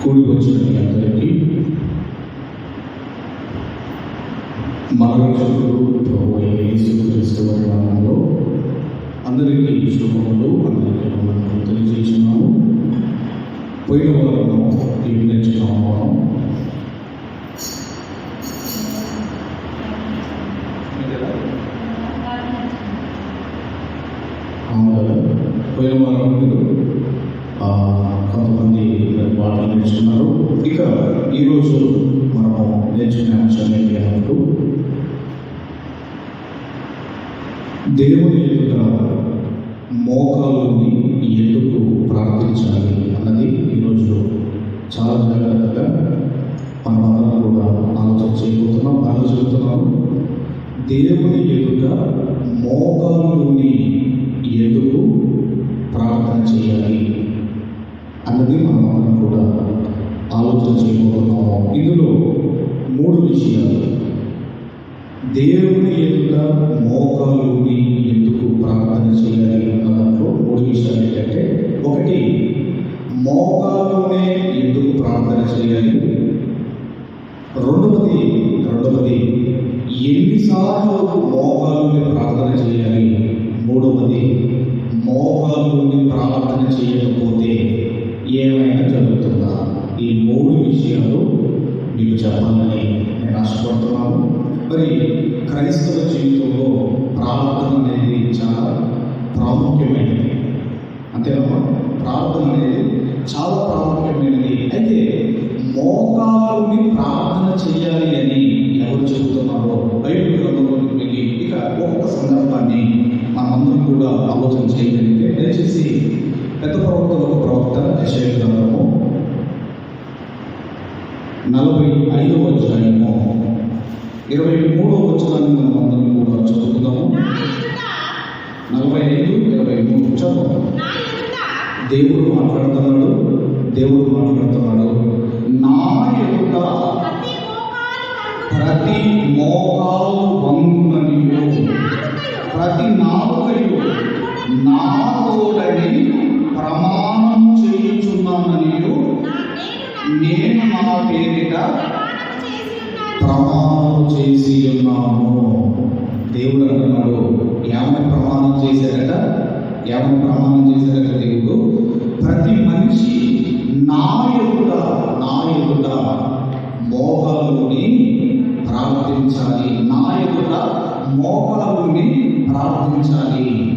కూడి వచ్చిన మీ అందరికీ మన రక్షకుడు నామంలో అందరికీ శుభములు అందరికీ మనం తెలియజేస్తున్నాము. పోయిన వారము ఏం నేర్చుకున్నాము మనం పోయిన వారం మీరు ఈరోజు మనము నేర్చుకునే అంశం ఏంటి అన్నట్టు దేవుని యొక్క మోకాలుని ఎందుకు ప్రార్థించాలి అన్నది ఈరోజు చాలా జాగ్రత్తగా మనమందరం కూడా ఆలోచన చేయబోతున్నాం ఆలోచిస్తున్నాం దేవుని ఎదుట మోకాలుని ఎందుకు ప్రార్థన చేయాలి అన్నది మనమందరం ఆలోచన చేయబోతున్నాము ఇందులో మూడు విషయాలు. దేవుని ఎదుట మోకాలుని ఎందుకు ప్రార్థన చేయాలి అన్న దాంట్లో మూడు విషయాలు ఏంటంటే ఒకటి మోకాలునే ఎందుకు ప్రార్థన చేయాలి? రెండవది రెండవది ఎన్నిసార్లు మో నా ఎదుట నా ఎదుట మోకాలుని ప్రార్థించాలి. నా ఎదుట మోకాలుని ప్రార్థించాలి.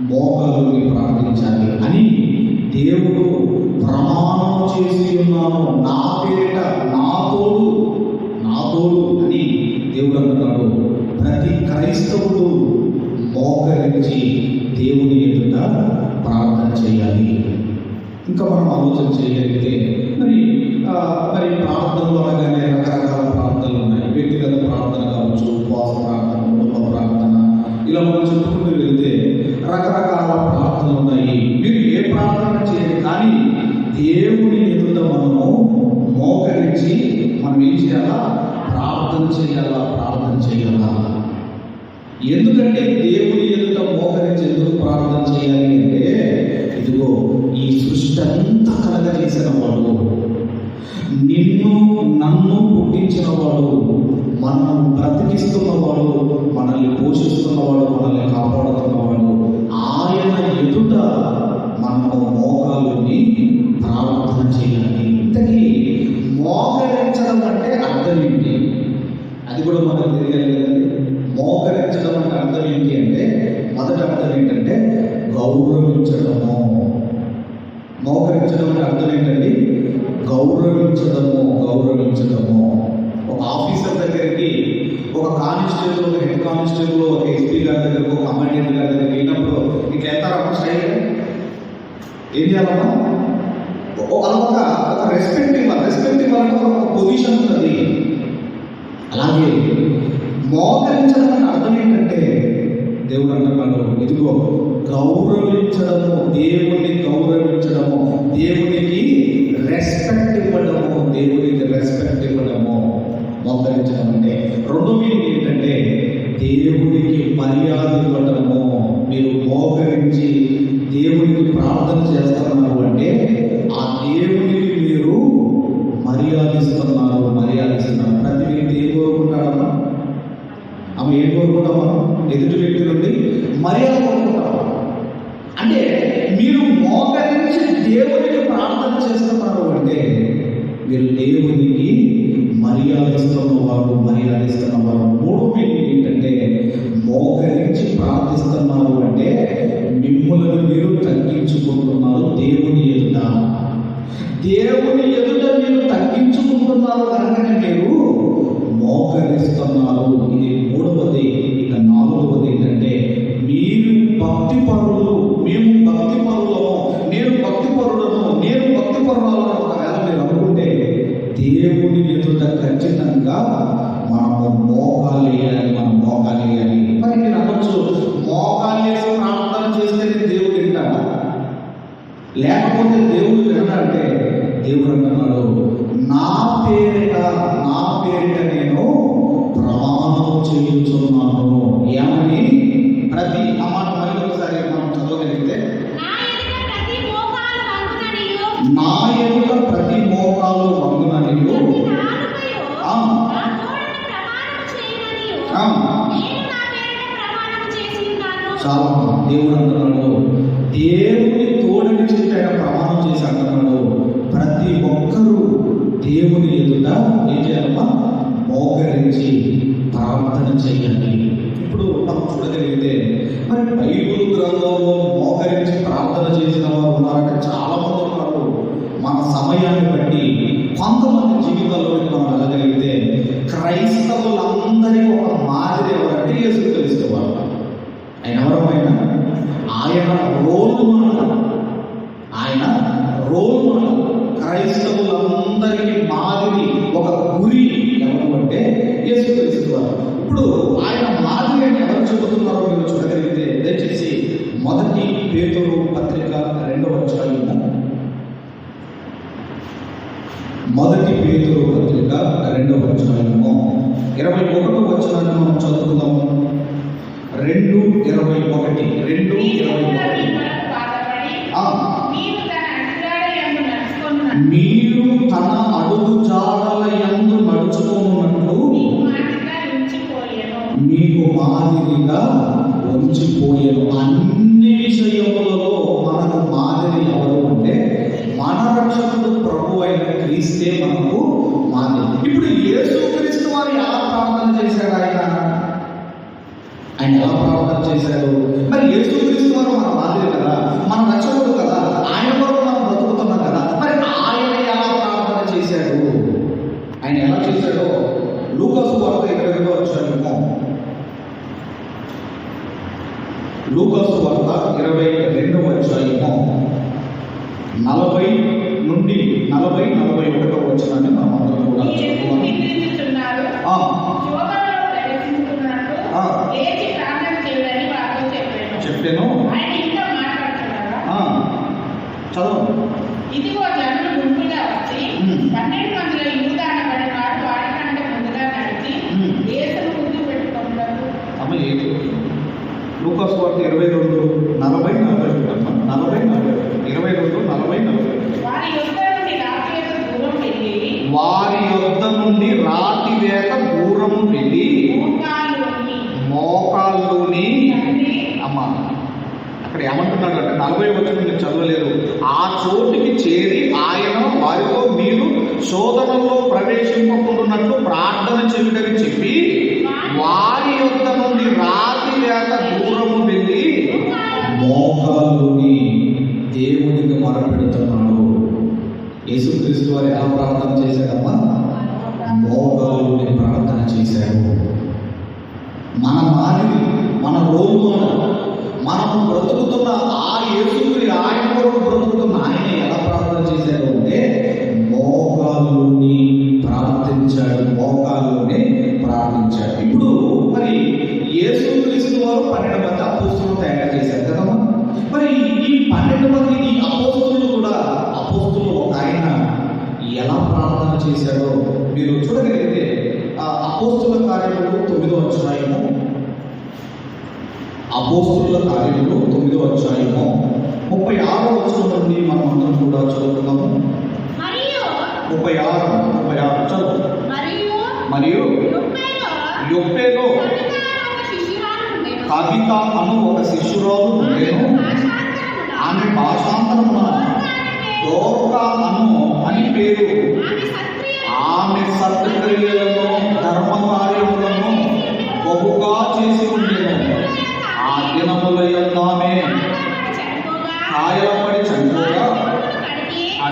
మోహముని ప్రార్థించాలి అని దేవుడు ప్రమాణం చేసి ఉన్నాను. నా పేరిట నా తోడు నా తోడు అని దేవుడు అంటున్నాడు. ప్రతి క్రైస్తవుడు మోకరించి దేవుని ఎదుట ప్రార్థన చేయాలి. ఇంకా మనం ఆలోచన చేయగలిగితే మరి మరి ప్రార్థనలు అనగానే రకరకాల ప్రార్థనలు ఉన్నాయి. వ్యక్తిగత ప్రార్థన కావచ్చు ఉపవాస ప్రార్థన కుటుంబ ప్రార్థన ఇలా మనం చెప్పుకుంటూ వెళ్తే రకరకాల ప్రార్థనలు ఉన్నాయి. మీరు ఏ ప్రార్థన చేయండి కానీ దేవుని ఎదుట మనము మోకరించి మనం ఏం చేయాలా? ప్రార్థన చేయాలా? ప్రార్థన చేయాలా? ఎందుకంటే దేవుని మోకరించడం అని అర్థం ఏంటంటే దేవుడు అంటున్నాడు ఇదిగో గౌరవించడము దేవుణ్ణి గౌరవించడము దేవునికి రెస్పెక్ట్ ఇవ్వడము దేవునికి రెస్పెక్ట్ ఇవ్వడము మోకరించడం అంటే. రెండో మీనింగ్ ఏంటంటే దేవునికి మర్యాద ఇవ్వడము మీరు మోకరించి దేవునికి ప్రార్థన చేస్తున్నారు అంటే దేవుని ఎదుట మీరు తగ్గించుకుంటున్నారు కనుకనే మీరు మోకరిస్తున్నారు. ఇది మూడవది. ఇక నాలుగవది ఏంటంటే మీరు భక్తి పరులు మేము భక్తి పరులము నేను భక్తి పరులను నేను భక్తి పరులను ఒకవేళ మీరు అనుకుంటే దేవుని ఎదుట ఖచ్చితంగా మనము మోకాలి అని మనం మోకాలి అని. మరి మీరు అనొచ్చు మోకాలి వేసి ప్రార్థన చేస్తేనే దేవుడు వింటాడా? లేకపోతే దేవుడు వినడంటే దేవుడు అంటున్నాడు నా పేరిట నా పేరిట నేను ప్రమాణం చేయించున్నాను. రెండు ఇరవై ఒకటి రెండు ఇరవై ఒకటి. మీరు తన అడుగు జాడల ఎందు నడుచుకున్నట్లు మీకు మాదిరిగా ఉంచిపోయారు అన్ని విషయములలో మనకు మాదిరి ఎవరు అంటే మన రక్షకుడు ప్రభు అయిన క్రీస్తే మొదలుపెడుతున్నాడు యేసుక్రీస్తు వారు ఎలా ప్రార్థన చేశారమ్మా మోకాలుని ప్రార్థన చేశారు. మన మాదిరి మన రోజు మనం బ్రతుకుతున్న ఆ యేసుకుని ఆయన కొరకు అపోస్తుల కార్యములు తొమ్మిదో అధ్యాయము. ముప్పై ఆరో వచ్చిన నుండి మనం అందరం కూడా చదువుతున్నాము ముప్పై ఆరు ముప్పై ఆరు చదువు. మరియు యొప్పేలో కవిత అను ఒక శిష్యురాలు ఉండేను. ఆమె భాషాంతరమున. దోక అను అని పేరు. ఆమె సత్క్రియలను. ధర్మ కార్యములను బహుగా చేసి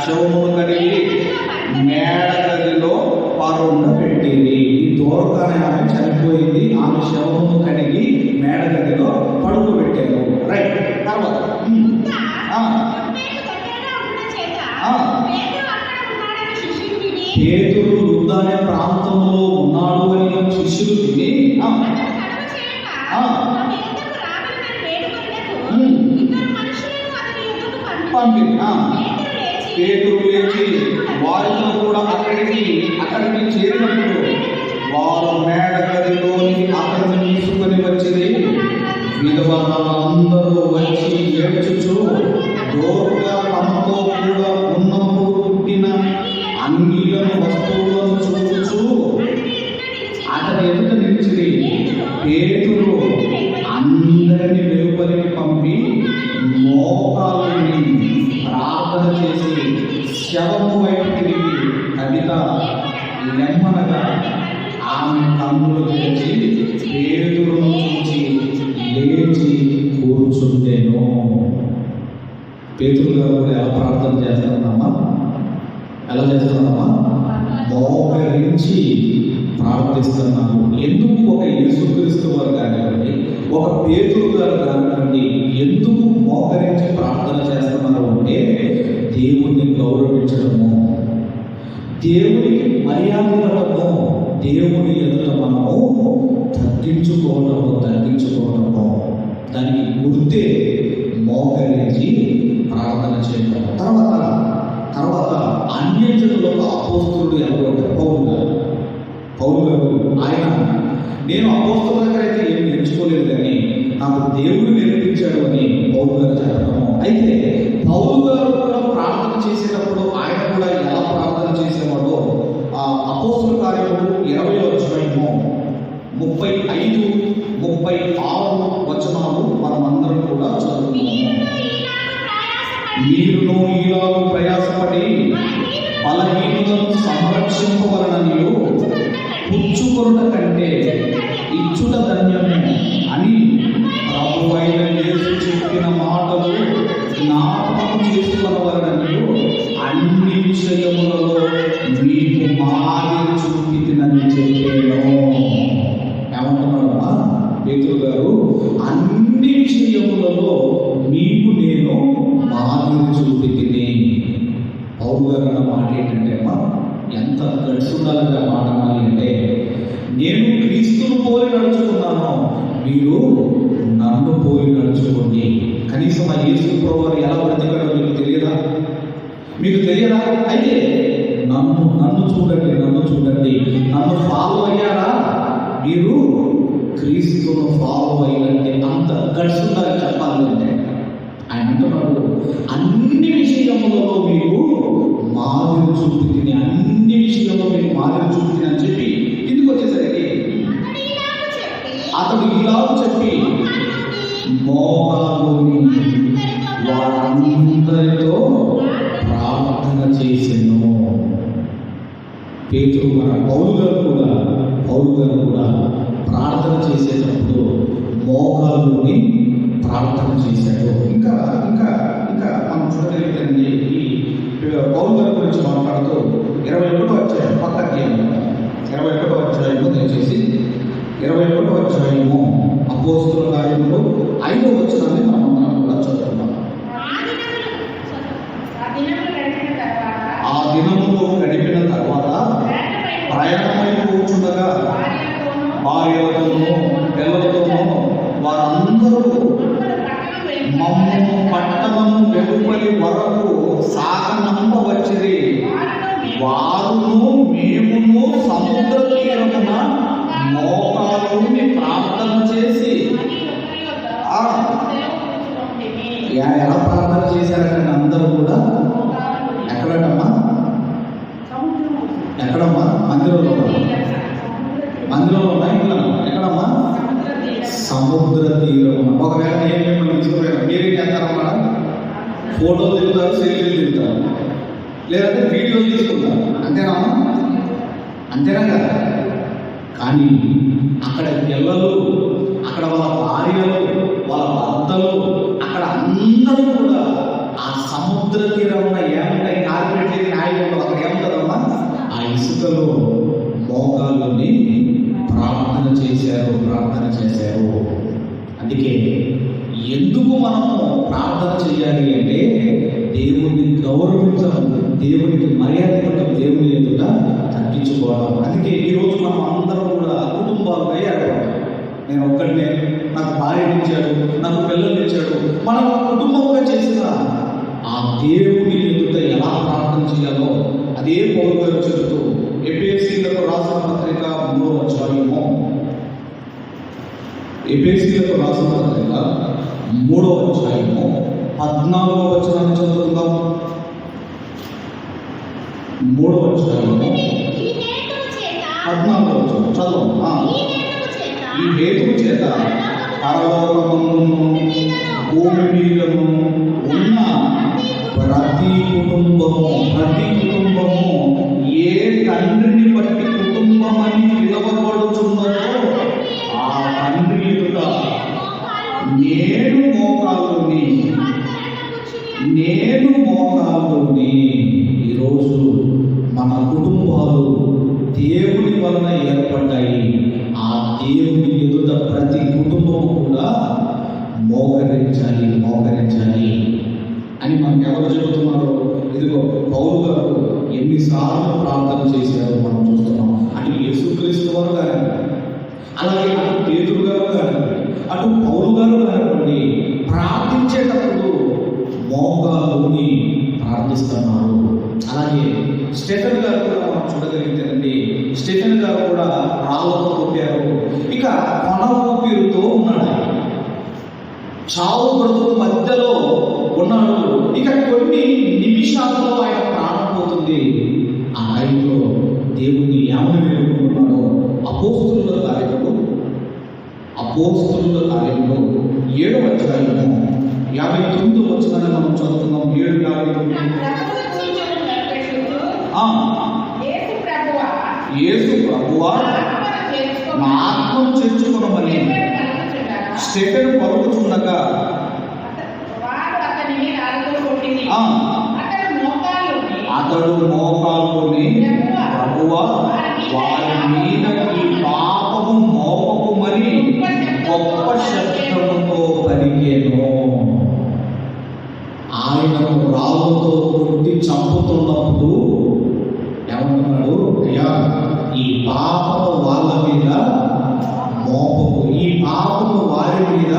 Joel దేవుణ్ణి గౌరవించడము. దేవునికి మర్యాద ఇవ్వడము దేవుని ఎదుట మనము తగ్గించుకోవడము తగ్గించుకోవడము. దానికి గుర్తే మోకరించి ప్రార్థన చేయడం. తర్వాత తర్వాత అన్యజనులకు అపోస్తుడు ఎవరో పౌరులు గారు ఆయన నేను అపోస్తుల దగ్గర అయితే ఏం నేర్చుకోలేదు కానీ నాకు దేవుడు నేర్పించాడు అని పౌరు గారు అయితే పౌరు గారు చేసేటప్పుడు ఆయన కూడా ఎలా ప్రార్థన చేసేవాడో ఆ అపోసుల కార్యము ఇరవైలో వచ్చినాయో ముప్పై ఐదు ముప్పై ఆరు వచనాలు మనమందరం కూడా చదువుకున్నాము ప్రయాసపడి బలహీనులను సంరక్షింపవలననియు పుచ్చుకొనుట కంటే ఇచ్చుట ధన్యము. పేతురు మన పౌరు కూడా పౌరుగారు కూడా ప్రార్థన చేసేటప్పుడు మోకాల్లోని ప్రార్థన చేశాడు. ఇంకా ఇంకా ఇంకా మనం చూడగలిగితే ఈ పౌరు గారి గురించి మాట్లాడుతూ ఇరవై ఒకటో వచ్చాయి పక్కకి ఇరవై ఒకటో అధ్యాయము దయచేసి ఇరవై ఒకటో అధ్యాయము అపోస్తుల కార్యములు ఐదో వచ్చిన మనం చేసి. ఎలా ప్రార్థన చేశారంటే అందరూ కూడా ఎక్కడమ్మా? ఎక్కడమ్మా? మందిరంలో మందిరంలో ఇంట్లో ఎక్కడమ్మా? సముద్ర తీరం ఒకవేళ నేను మిమ్మల్ని తీసుకుపోయాను మీరేం చేస్తారమ్మా ఫోటో తిరుగుతారు సెల్ఫీలు తిరుగుతారు. లేదంటే వీడియోలు తీసుకుంటారు. అంతేనమ్మా అంతేనా కదా? కానీ అక్కడ పిల్లలు అక్కడ వాళ్ళ భార్యలు వాళ్ళ భర్తలు అక్కడ అందరూ కూడా ఆ సముద్ర తీరం ఉన్న కార్పెట్లకి న్యాయం ఉండదు అక్కడ ఏమంటారమ్మా ఆ ఇసుకలో మోకాళ్ళని ప్రార్థన చేశారు ప్రార్థన చేశారు. అందుకే ఎందుకు మనము ప్రార్థన చేయాలి అంటే దేవుడిని గౌరవించడం దేవునికి మర్యాద ఇవ్వడం దేవుని ఎదుట తగ్గించుకోవడం అందుకే ఈరోజు మనం అందరం కూడా కుటుంబాలు తయారు నేను ఒక్కడినే. నాకు భార్యనిచ్చాడు నాకు పిల్లనిచ్చాడు మనం కుటుంబంగా చేసిన ఆ దేవుని ఎదుట ఎలా ప్రార్థన చేయాలో అదే పౌరు చెబుతూ ఎపిఎస్సీలకు రాసిన పత్రిక మూడో అధ్యాయము. ఎపిఎస్సీలకు రాసిన పత్రిక మూడో అధ్యాయము పద్నాలుగో వచనాన్ని చదువుకుందాం. మూడో అధ్యాయము పద్నాలుగో వచనం. చదువు ఈ హేతు చేత పరలోకమును భూమి మీదను ఉన్న ప్రతి కుటుంబము ప్రతి కుటుంబము ఏ తండ్రిని బట్టి కుటుంబం అని పిలువబడుచున్నదో ఆ తండ్రి యొక్క ఏ దేవుని యామన వేడుకుంటున్నాడో అపోస్తుల కార్యములు అపోస్తుల కార్యంలో ఏడు అధ్యాయము యాభై తొమ్మిది వచ్చిన మనం చదువుతున్నాం ఏడు యాభై యేసు ప్రభువా నా ఆత్మను చేర్చుకునమని స్టేటన్ పలుకుచుండగా. అతడు మోకాల్లోని ప్రభువ వారి మీద ఈ పాపము మోపము మరి గొప్ప శబ్దముతో పలికేను. ఆయనను రాముతో కొట్టి చంపుతున్నప్పుడు ఏమంటున్నాడు అయ్యా ఈ పాపము వాళ్ళ మీద మోపము ఈ పాపము వారి మీద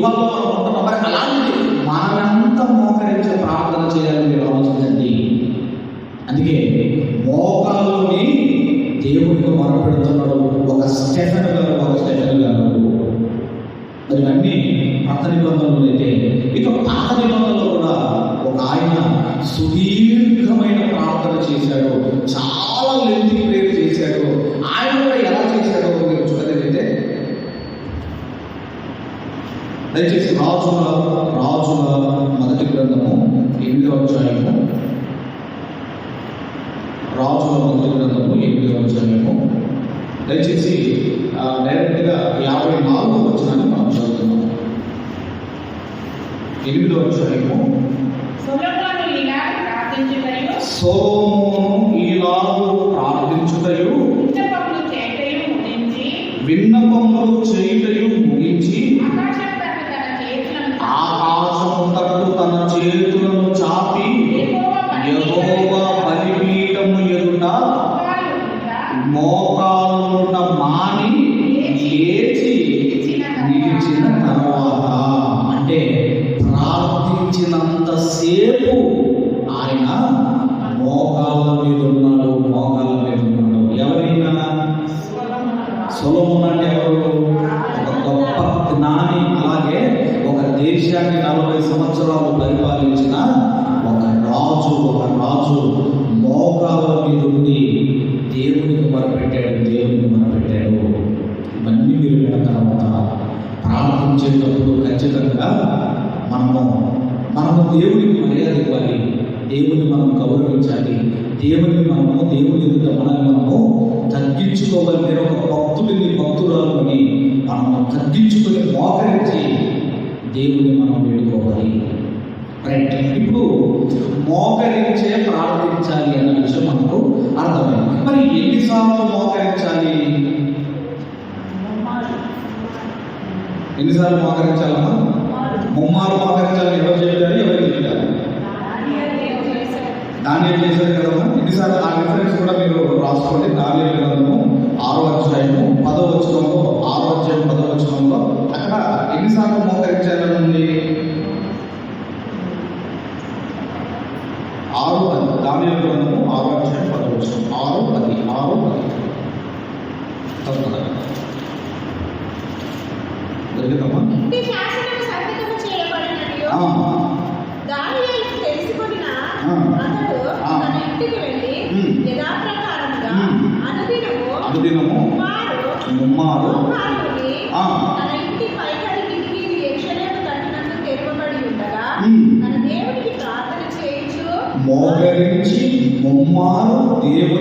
বিবাহ విన్నపములు చేయుటయు ముగించి ఆకాశము తట్టు తన చేతులను చాపి యహోవా గౌరవించాలి. దేవుని మనము దేవుని ఎదుట మనల్ని మనము తగ్గించుకోవాలి నేను ఒక భక్తుడిని భక్తురాలని మనము తగ్గించుకొని మోకరించి దేవుని మనం వేడుకోవాలి. రైట్ ఇప్పుడు మోకరించే ప్రార్థించాలి అన్న విషయం మనకు అర్థమైంది. మరి ఎన్నిసార్లు మోకరించాలి? ఎన్నిసార్లు మోకరించాలమ్మా? ముమ్మారు మోకరించాలని ఎవరు చెప్పారు? ఎవరు ఏం చేశారు కదమ్మా ఎన్నిసార్లు ఆ రిఫరెన్స్ కూడా మీరు రాసుకోండి. దాని గ్రంథము ఆరో అధ్యాయము పదో వచనంలో ఆరో అధ్యాయం పదో వచనంలో అక్కడ ఎన్నిసార్లు మోకరించాలని ఉంది ఆరు పది. దాని గ్రంథము ఆరో అధ్యాయం పదో వచనం. ఆరు పది ఆరు పది? దొరికిందమ్మా ప్రార్థన చేయించు మోకరించి ముమ్మారు దేవునికి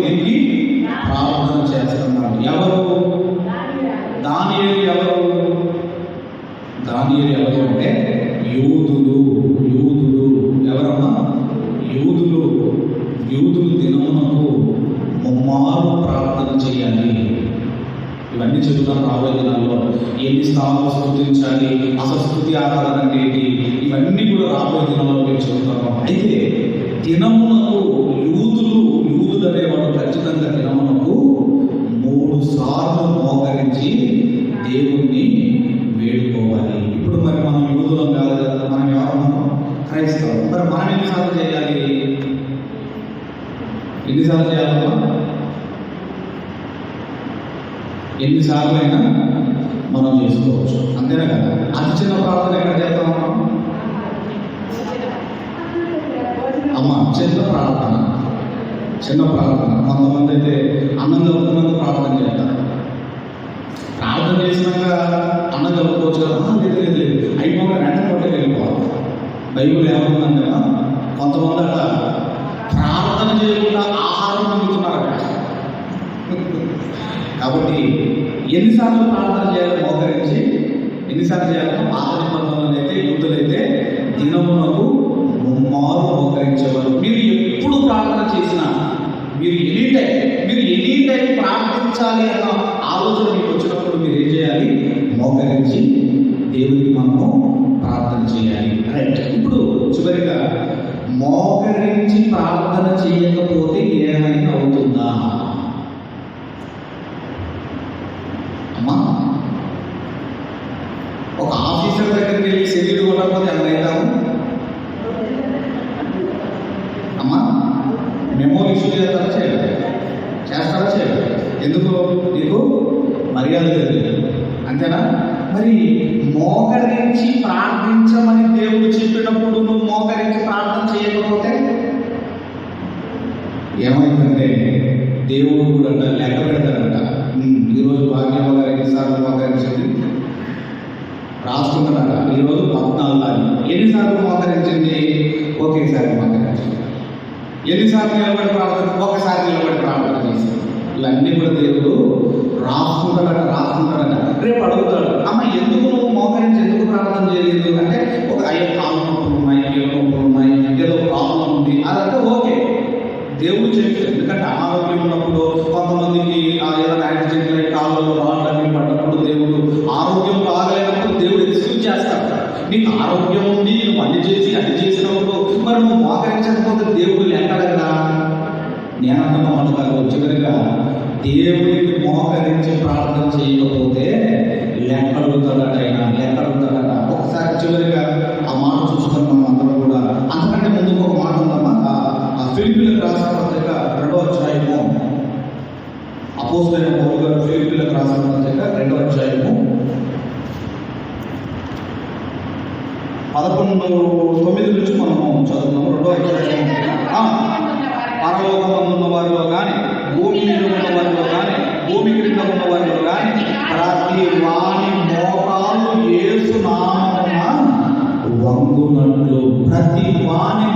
ఎన్నిసార్లు చేయాలమ్మా ఎన్నిసార్లు అయినా మనం చేసుకోవచ్చు. అంతేనా కదా? అతి చిన్న ప్రార్థన ఎక్కడ చేస్తాం మనం? అమ్మ చిన్న ప్రార్థన. చిన్న ప్రార్థన. కొంతమంది అయితే అన్నం కలుపుకున్నందుకు ప్రార్థన చేస్తారు. ప్రార్థన చేసినాక అన్నం కలుపుకోవచ్చు కదా? లేదు లేదు లేదు. అయిపోగా వెంట కొట్టే వెళ్ళిపోవాలి ఏమవుతుందంటే కొంతమంది అట్లా ప్రార్థన చేయకుండా ఆహారం పొందుతున్నారట కాబట్టి ఎన్నిసార్లు ప్రార్థన చేయాలి మోకరించి ఎన్నిసార్లు చేయాలి పాత నిబంధనలు అయితే యూతులైతే దినమునకు ముమ్మారు మోకరించేవారు మీరు ఎప్పుడు ప్రార్థన చేసినా మీరు ఎనీ టైం మీరు ఎనీ టైం ప్రార్థించాలి అన్న ఆలోచన మీకు వచ్చినప్పుడు మీరు ఏం చేయాలి? మోకరించి దేవునికి మనము ప్రార్థన చేయాలి. రైట్ ఇప్పుడు చివరిగా మోకరించి ప్రార్థన చేయకపోతే ఏమైనా అవుతుంది అమ్మా ఒక ఆఫీసర్ దగ్గరికి వెళ్ళి సెల్యూట్ కొట్టకపోతే ఏమైతాము అమ్మా మెమో ఇష్యూ చేస్తారా చేయాలి చేస్తారా చేయాలి ఎందుకు నీకు మర్యాద తెలియదు అంతేనా మరి మోకరించి ప్రార్థించమని దేవుడు చెప్పినప్పుడు నువ్వు మోకరించి ప్రార్థన చేయకపోతే ఏమైందంటే దేవుడు కూడా అంట లెక్క పెడతాడంట "ఉమ్, ఈరోజు భాగ్యమ్మ గారు ఎన్నిసార్లు మోకరించింది రాసుకుంటాడట ఈరోజు పద్నాలుగు తారీఖు ఎన్నిసార్లు మోకరించింది ఒకేసారి మోకరించింది ఎన్నిసార్లు నిలబడి ప్రార్థన ఒకసారి నిలబడి ప్రార్థన చేసింది ఇవన్నీ కూడా దేవుడు రాసుకుంటాడట రాసుకుంటాడట. రేపు అడుగుతాడు అమ్మ ఎందుకు నువ్వు మోకరించి ఎందుకు ప్రార్థన చేయలేదు? అంటే ఒక అయ్యో కాలు ఉన్నాయి కీళ్ళ ఉన్నాయి ఏదో ప్రాబ్లం ఉంది. అదంటే ఓకే. దేవుడు చెప్పాడు ఎందుకంటే అనారోగ్యం ఉన్నప్పుడు కొంతమందికి ఆ ఏదైనా యాక్సిడెంట్ అయ్యి రాళ్ళు రాళ్ళని పడ్డప్పుడు దేవుడు ఆరోగ్యం కాగలేనప్పుడు దేవుడు ఎక్స్క్యూజ్ చేస్తాడు. నీకు ఆరోగ్యం ఉంది నేనంటున్న మాట చివరిగా దేవుడికి మోకరించి ప్రార్థన చేయకపోతే లెక్కడుగుతాడట ఆయన లెక్కడుగుతాడట ఒకసారి చివరిగా ఆ మాట చూసుకొని మనం అందరం కూడా అంతకంటే ముందుకు ఒక మాట ఉందమ్మా ఆ- ఫిలిపిలకు రాసిన పత్రిక రెండో అధ్యాయము. అపోజిట్ అయిన పౌరుగా ఫిలిపిలకు రాసిన పత్రిక రెండో అధ్యాయము. పదకొండు తొమ్మిది నుంచి మనము చదువుతున్నాము. రెండో అధ్యాయము. పరలోకంలో ఉన్న వారిలో కానీ భూమి మీద ఉన్న వారిలో కానీ భూమి క్రింద ఉన్న వారిలో కానీ ప్రతి వాణి మోకాలు యేసు నామమున వంగునట్లు ప్రతి వాణి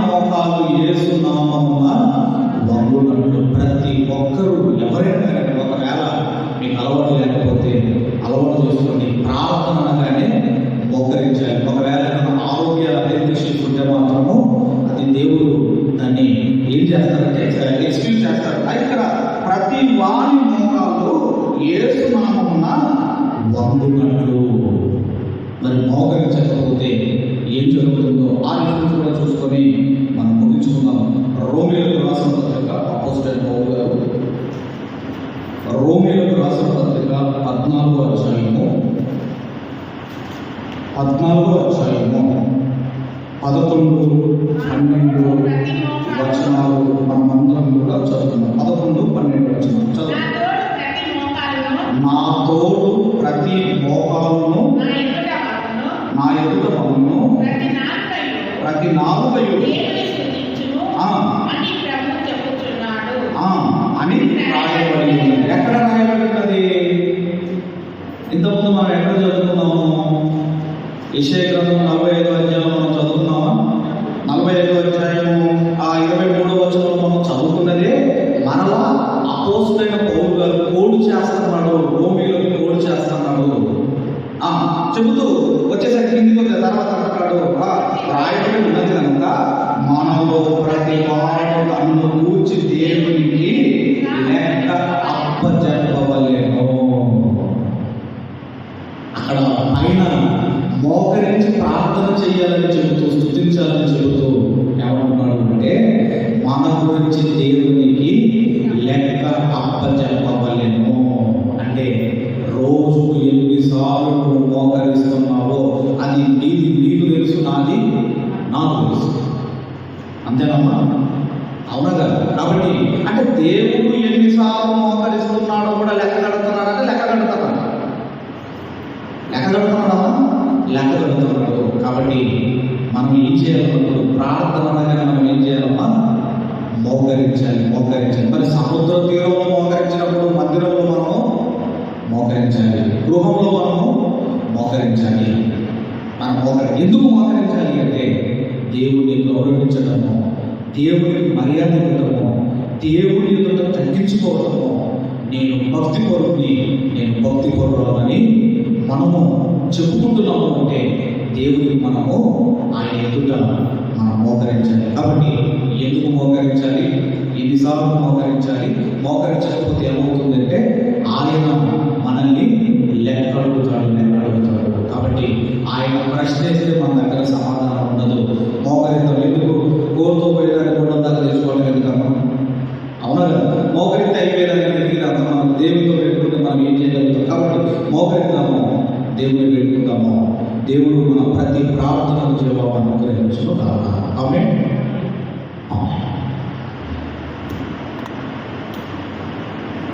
అధ్యాయము పద్నాలుగో అధ్యాయము పదకొండు పన్నెండు వచనాలు మనమందరం కూడా చదువుతున్నాం. పదకొండు పన్నెండు వచనాలు చదువుతున్నాం. నా తోడు ప్రతి మోకాలను నా ఎదుట ప్రతి నాలుకయు ప్రతి నాలుగయు దేవుని స్తుతించును ఆ. అని ప్రభు చెప్పుచున్నాడు ఆ అని రాయబడి ఉన్నది ఎక్కడ రాయబడి ఉన్నది ఇంతకుముందు మనం ఎక్కడ చదువుకున్నాము ఇషే గ్రంథం నలభై ఐదో అధ్యాయం మనం చదువుకున్నామా నలభై ఐదో అధ్యాయము ఆ ఇరవై మూడో వచనంలో మనం చదువుకున్నదే మరలా అపోస్తులైన పౌరు గారు కోడు చేస్తున్నాడు రోమిలకు కోడు చేస్తున్నాడు. చెబుతూ మోకరించాలి మనం మోకరి ఎందుకు మోకరించాలి అంటే దేవుడిని గౌరవించడము దేవుడికి మర్యాద ఇవ్వడము దేవుడి ఎదుట తగ్గించుకోవడము. నేను భక్తి పరుని నేను భక్తి పరులని మనము చెప్పుకుంటున్నాము అంటే దేవుడికి మనము ఆయన ఎదుట మనం మోకరించాలి. కాబట్టి ఎందుకు మోకరించాలి? ఎన్నిసార్లు మోకరించాలి. మోకరించకపోతే ఏమవుతుందంటే ఆయన మనల్ని లెక్కడుగుతాడు ఆయన ప్రశ్నిస్తే మన దగ్గర సమాధానం ఉండదు. మోకరిద్దాం ఎందుకు? కోరుతూ పోయడానికి కూడా దాకా తెలుసుకోవడం ఎందుకమ్మా అవునా కదా? మోకరిత అయిపోయేదాన్ని వెతికి అంత మనం దేవుడితో పెట్టుకుంటే మనం ఏం చేయగలుగుతాం? కాబట్టి మోకరిద్దాము దేవుడిని పెట్టుకుందాము దేవుడు మన ప్రతి ప్రార్థనకు జవాబు అనుగ్రహించును కాక ఆమె